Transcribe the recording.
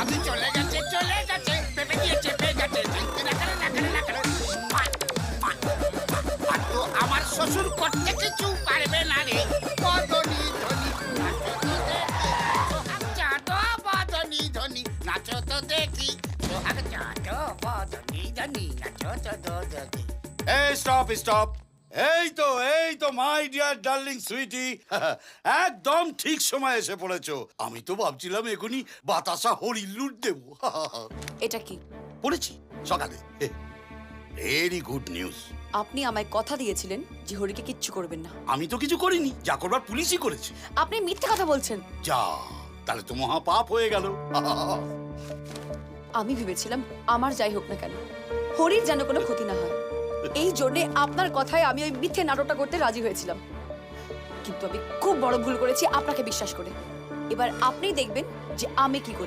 আমি চলে গেছে চলে গেছে পেপে দিয়ে চেপে গেছে। মা, মা, মা, তো আমার শ্বশুর করতে কিছু পারবে না রে। বদনি ধনি স্টপ এই তো এই তো মাই ডিয়ার ডার্লিং সুইটি একদম ঠিক সময় এসে পড়েছো। আমি তো ভাবছিলাম এখনই বাতাসা হরি লুট দেবো। এটা কি? পড়েছি সকালে। ভেরি গুড নিউজ আপনি আমায় কথা দিয়েছিলেন যে হরিকে কিচ্ছু করবেন না। আমি তো কিছু করিনি যা করবার পুলিশই করেছে। আপনি মিথ্যে কথা বলছেন। যা তাহলে তো মহা পাপ হয়ে গেল। আমি ভেবেছিলাম আমার যাই হোক না কেন হরির যেন কোনো ক্ষতি না হয়। জন্যে আপনার কথায় আমি ওই মিথ্যে নাটকটা করতে রাজি হয়েছিলাম। কিন্তু আমি খুব বড় ভুল করেছি, আপনাকে বিশ্বাস করে। এবার আপনি দেখবেন যে আমি কি করি।